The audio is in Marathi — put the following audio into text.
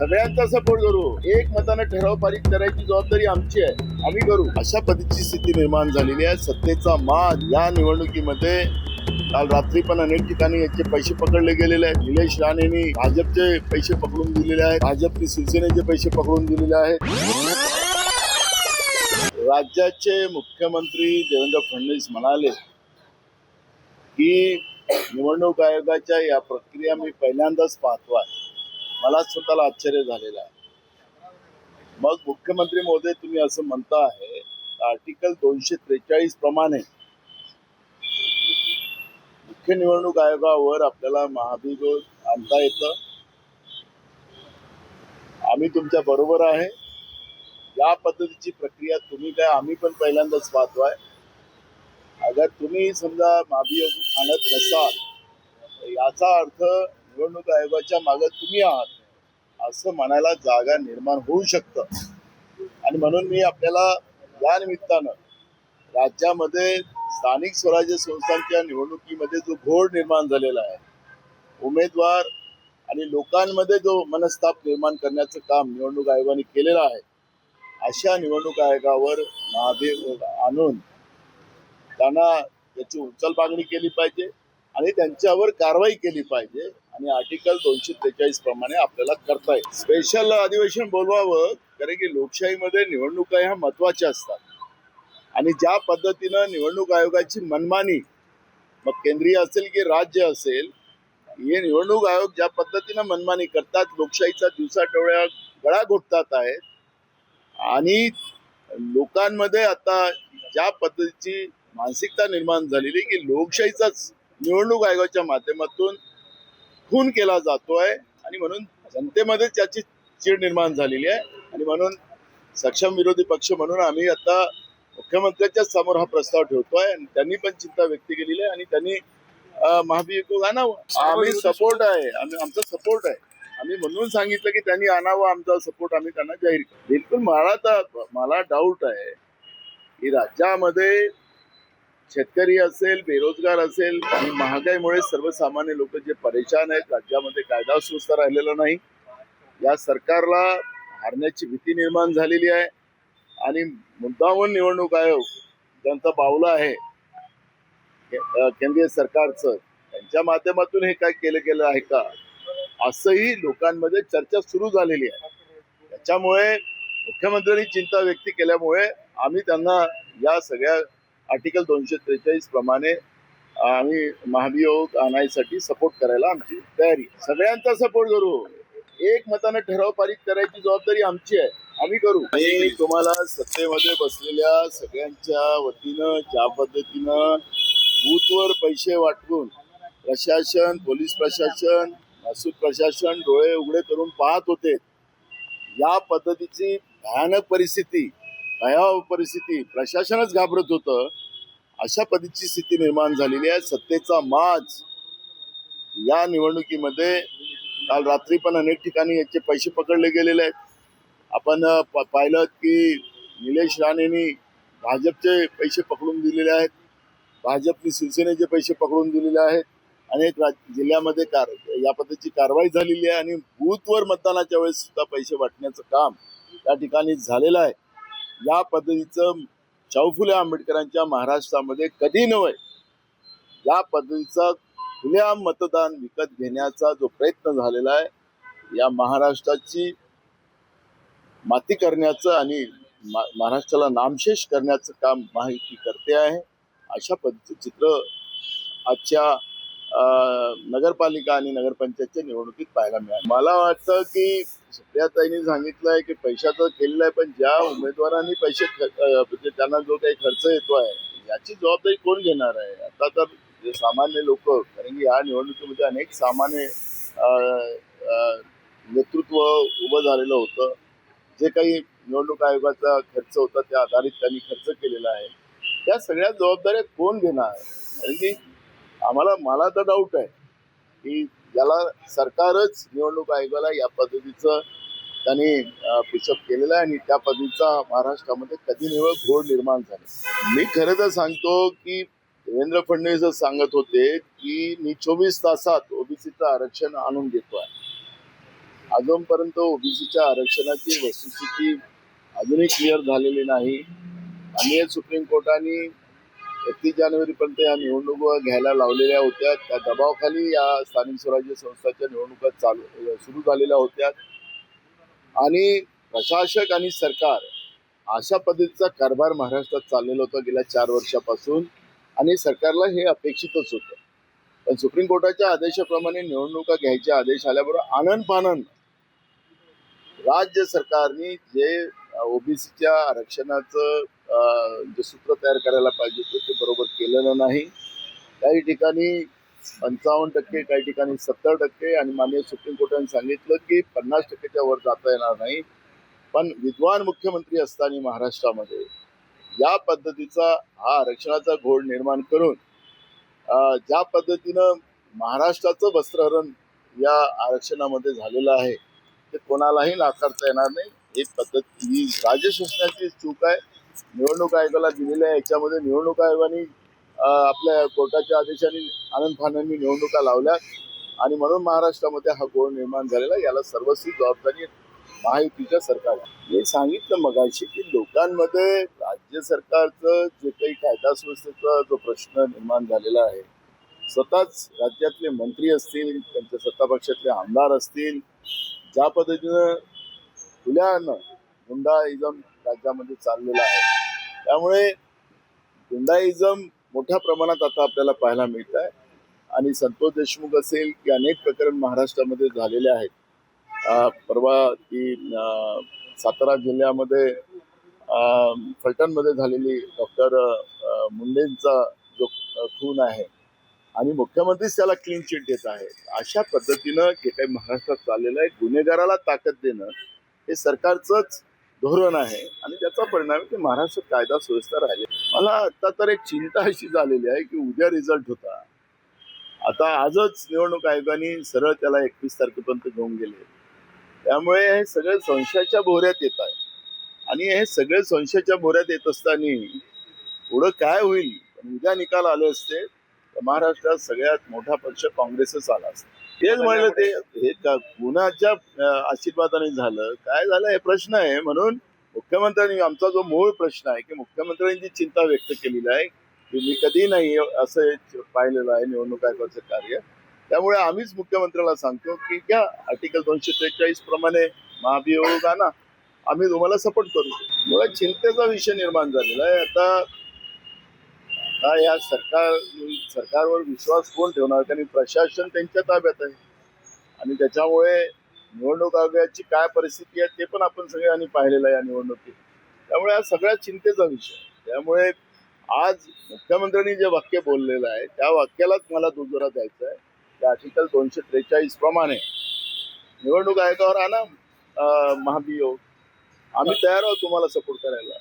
सगळ्यांचा सपोर्ट करू. एक मतानं ठराव पारित करायची जबाबदारी आमची आहे. आम्ही करू. अशा पद्धतीची स्थिती निर्माण झालेली आहे. सत्तेचा माज या निवडणुकीमध्ये काल रात्री पण अनेक ठिकाणी याचे पैसे पकडले गेलेले आहेत. निलेश राणेंनी भाजपचे पैसे पकडून दिलेले आहेत. भाजपने शिवसेनेचे पैसे पकडून दिलेले आहेत. राज्याचे मुख्यमंत्री देवेंद्र फडणवीस म्हणाले की निवडणूक आयोगाच्या या प्रक्रिया मी पहिल्यांदाच पाहतो आहे. मला स्वतःला आश्चर्य झालेलं आहे. मग मुख्यमंत्री महोदय तुम्ही असं म्हणता आहे आर्टिकल दोनशे त्रेचाळीस प्रमाणे मुख्य निवडणूक आयोगावर आपल्याला महाभियोग आणता येतं. आम्ही तुमच्या बरोबर आहे. या पद्धतीची प्रक्रिया तुम्ही काय आम्ही पण पहिल्यांदाच पाहतोय. अगर तुम्ही समजा महाभियोग आणत नसाल याचा अर्थ निवडणूक आयोगाच्या मागे तुम्ही आहात. असं म्हणायला जागा निर्माण होऊ शकतं. आणि म्हणून मी आपल्याला या निमित्तानं राज्यामध्ये स्थानिक स्वराज्य संस्थांच्या निवडणुकीमध्ये जो घोळ निर्माण झालेला आहे उमेदवार आणि लोकांमध्ये जो मनस्ताप निर्माण करण्याचं काम निवडणूक आयोगाने केलेलं आहे अशा निवडणूक आयोगावर महाभियोग आणून त्यांना त्याची उचलबागणी केली पाहिजे. आणि त्यांच्यावर कारवाई केली पाहिजे. आणि आर्टिकल दोनशे त्रेचाळीस प्रमाणे आपल्याला करता येईल. स्पेशल अधिवेशन बोलवावं कारण की लोकशाहीमध्ये निवडणुका ह्या महत्त्वाच्या असतात. आणि ज्या पद्धतीनं निवडणूक आयोगाची मनमानी मग केंद्रीय असेल की राज्य असेल हे निवडणूक आयोग ज्या पद्धतीनं मनमानी करतात लोकशाहीचा दिवसा डोळ्या गळा घोटतात आहेत. आणि लोकांमध्ये आता ज्या पद्धतीची मानसिकता निर्माण झालेली की लोकशाहीचाच निवडणूक आयोगाच्या माध्यमातून खून केला जातोय आणि म्हणून जनतेमध्ये त्याची चीड निर्माण झालेली आहे. आणि म्हणून सक्षम विरोधी पक्ष म्हणून आम्ही आता मुख्यमंत्र्यांच्या समोर हा प्रस्ताव ठेवतोय आणि त्यांनी पण चिंता व्यक्त केलेली आहे आणि त्यांनी महाभियोग आणावं. आम्ही सपोर्ट आहे. आम्ही आमचा सपोर्ट आहे. आम्ही म्हणून सांगितलं की त्यांनी आणावं आमचा सपोर्ट आम्ही त्यांना जाहीर. बिलकुल मला तर मला डाऊट आहे की राज्यामध्ये शेतकरी असेल बेरोजगार असेल आणि महागाईमुळे सर्वसामान्य लोक जे परेशान आहेत राज्यामध्ये कायदा सुस्थ राहिलेला नाही. या सरकारला हारण्याची भीती निर्माण झालेली आहे. आणि मुद्दामून निवडणूक आयोग ज्यांचा बावला आहे केंद्रीय सरकारचं त्यांच्या माध्यमातून हे काय केलं गेलं आहे का? असंही लोकांमध्ये चर्चा सुरू झालेली आहे. त्याच्यामुळे मुख्यमंत्र्यांनी चिंता व्यक्त केल्यामुळे आम्ही त्यांना या सगळ्या आर्टिकल दोनशे त्रेचाळीस प्रमाणे आम्ही महाभियोग आणायसाठी सपोर्ट करायला आमची तयारी सगळ्यांचा सपोर्ट करू. एक मतानं ठराव पारित करायची जबाबदारी आमची आहे. आम्ही करू. आणि तुम्हाला सत्तेमध्ये बसलेल्या सगळ्यांच्या वतीनं ज्या पद्धतीनं बूथवर पैसे वाटून प्रशासन पोलीस प्रशासन महसूल प्रशासन डोळे उघडे करून पाहत होते या पद्धतीची भयानक परिस्थिती भयावह परिस्थिती प्रशासनच घाबरत होतं. अशा पद्धतीची स्थिती निर्माण झालेली आहे. सत्तेचा माज या निवडणुकीमध्ये काल रात्री पण अनेक ठिकाणी याचे पैसे पकडले गेलेले आहेत. आपण प- पाहिलं की निलेश राणेंनी भाजपचे पैसे पकडून दिलेले आहेत. भाजपने शिवसेनेचे पैसे पकडून दिलेले आहेत. अनेक राज जिल्ह्यामध्ये कार या पद्धतीची कारवाई झालेली आहे आणि बूथवर मतदानाच्या वेळेस सुद्धा पैसे वाटण्याचं काम या ठिकाणी झालेलं आहे. या पद्धतीचं शाहू फुले आंबेडकरांच्या महाराष्ट्रामध्ये कधी नव्हे या पद्धतीचा खुल्या मतदान विकत घेण्याचा जो प्रयत्न झालेला आहे या महाराष्ट्राची माती करण्याचं आणि महाराष्ट्राला नामशेष करण्याचं काम माहिती करते आहे अशा पद्धतीचं चित्र आजच्या नगरपालिका आणि नगरपंचायतच्या निवडणुकीत पाहायला मिळालं. मला वाटतं की सुप्रियाताईंनी आहे की पैशाचं केलेलं आहे पण ज्या उमेदवारांनी पैसे म्हणजे त्यांना जो काही खर्च येतो आहे याची जबाबदारी कोण घेणार आहे? आता तर जे सामान्य लोक कारण की या निवडणुकीमध्ये अनेक सामान्य नेतृत्व उभं झालेलं होतं. जे काही निवडणूक आयोगाचा खर्च होता त्या आधारित त्यांनी खर्च केलेला आहे. त्या सगळ्या जबाबदाऱ्या कोण घेणार? कारण की आम्हाला मला तर डाऊट आहे की ज्याला सरकारच निवडणूक आयोगाला या पद्धतीचं त्यांनी पुशअप केलेलं आहे आणि त्या पद्धतीचा महाराष्ट्रामध्ये कधी निवड घोड निर्माण झाला. मी खरं तर सांगतो की देवेंद्र फडणवीस सांगत होते की मी चोवीस तासात ओबीसीचं आरक्षण आणून देतो आहे. अजूनपर्यंत ओबीसीच्या आरक्षणाची वस्तुस्थिती अजूनही क्लिअर झालेली नाही. आणि सुप्रीम कोर्टाने एकतीस जानेवारीपर्यंत या निवडणुका घ्यायला लावलेल्या होत्या. त्या दबावाखाली या स्थानिक स्वराज्य संस्थाच्या निवडणुका चालू सुरू झालेल्या होत्या. आणि प्रशासक आणि सरकार अशा पद्धतीचा कारभार महाराष्ट्रात चाललेला होता गेल्या चार वर्षापासून. आणि सरकारला हे अपेक्षितच होतं. पण सुप्रीम कोर्टाच्या आदेशाप्रमाणे निवडणुका घ्यायचे आदेश आल्याबरोबर आनंद पानंद राज्य सरकारने जे ओबीसीच्या आरक्षणाचं जे सूत्र तयार करायला पाहिजे होतं ते बरोबर केलेलं नाही. काही ठिकाणी पंचावन्न टक्के काही ठिकाणी सत्तर टक्के आणि माननीय सुप्रीम कोर्टाने सांगितलं की पन्नास टक्केच्या वर जाता येणार नाही. पण विद्वान मुख्यमंत्री असताना महाराष्ट्रामध्ये या पद्धतीचा हा आरक्षणाचा घोळ निर्माण करून ज्या पद्धतीनं महाराष्ट्राचं वस्त्रहरण या आरक्षणामध्ये झालेलं आहे ते कोणालाही नाकारता येणार नाही. ही पद्धत ही राज्य शासनाची चूक आहे. निवडणूक आयोगाला दिलेल्या याच्यामध्ये निवडणूक आयोगाने आपल्या कोर्टाच्या आदेशाने आनंद खानांनी निवडणुका लावल्या आणि म्हणून महाराष्ट्रामध्ये हा गोळ निर्माण झालेला याला सर्वस्वी जबाबदारी महायुतीच्या सरकार मी सांगितलं मगाशी की लोकांमध्ये राज्य सरकारचं जे काही कायदा सुव्यवस्थेचा जो प्रश्न निर्माण झालेला आहे स्वतःच राज्यातले मंत्री असतील त्यांच्या सत्तापक्षातले आमदार असतील ज्या पद्धतीनं खुल्यानं गुंडाइझम राज्यामध्ये चाललेला आहे. त्यामुळे गुंडाइझम मोठ्या प्रमाणात आता आपल्याला पाहायला मिळत आहे आणि संतोष देशमुख असेल की अनेक प्रकरण महाराष्ट्रामध्ये झालेले आहेत. परवा की सातारा जिल्ह्यामध्ये फलटणमध्ये झालेली डॉक्टर मुंडेंचा जो खून आहे. आणि मुख्यमंत्रीच त्याला क्लीन चिट देत आहे. अशा पद्धतीनं जे काही महाराष्ट्रात चाललेलं आहे गुन्हेगाराला ताकद देणं हे सरकारचंच धोरण आहे आणि त्याचा परिणाम की महाराष्ट्रात कायदा सुव्यवस्था राहिले. मला आता तर एक चिंता अशी झालेली आहे की उद्या रिझल्ट होता. आता आजच निवडणूक आयोगाने सरळ त्याला एकवीस तारखेपर्यंत घेऊन गेले. त्यामुळे हे सगळे संशयाच्या भोऱ्यात येत आहे. आणि हे सगळे संशयाच्या भोऱ्यात येत असताना पुढं काय होईल? पण उद्या निकाल आले असते तर महाराष्ट्रात सगळ्यात मोठा पक्ष काँग्रेसच आला असता. तेच म्हणलं ते हे कुणाच्या आशीर्वादाने झालं? काय झालं? हे प्रश्न आहे. म्हणून मुख्यमंत्र्यांनी आमचा जो मूळ प्रश्न आहे की मुख्यमंत्र्यांनी जी चिंता व्यक्त केलेली आहे की मी कधी नाही असं पाहिलेलं आहे निवडणूक आयोगाचं कार्य. त्यामुळे आम्हीच मुख्यमंत्र्याला सांगतो की घ्या आर्टिकल दोनशे त्रेचाळीस प्रमाणे महाभियोग आणा आम्ही तुम्हाला सपोर्ट करू. मुळात चिंतेचा विषय निर्माण झालेला आहे. आता आता या सरकार सरकारवर विश्वास कोण ठेवणार? कारण प्रशासन त्यांच्या ताब्यात आहे. आणि त्याच्यामुळे निवडणूक आयोगाची काय परिस्थिती आहे ते पण आपण सगळ्यांनी पाहिलेलं आहे या निवडणुकीत. त्यामुळे हा सगळ्या चिंतेचा विषय त्यामुळे आज मुख्यमंत्र्यांनी जे वाक्य बोललेलं आहे त्या वाक्यालाच मला दुजोरा द्यायचा आहे. त्या आर्टिकल दोनशे त्रेचाळीस प्रमाणे. निवडणूक आयोगावर आणा महाभियोग. आम्ही तयार आहोत तुम्हाला सपोर्ट करायला.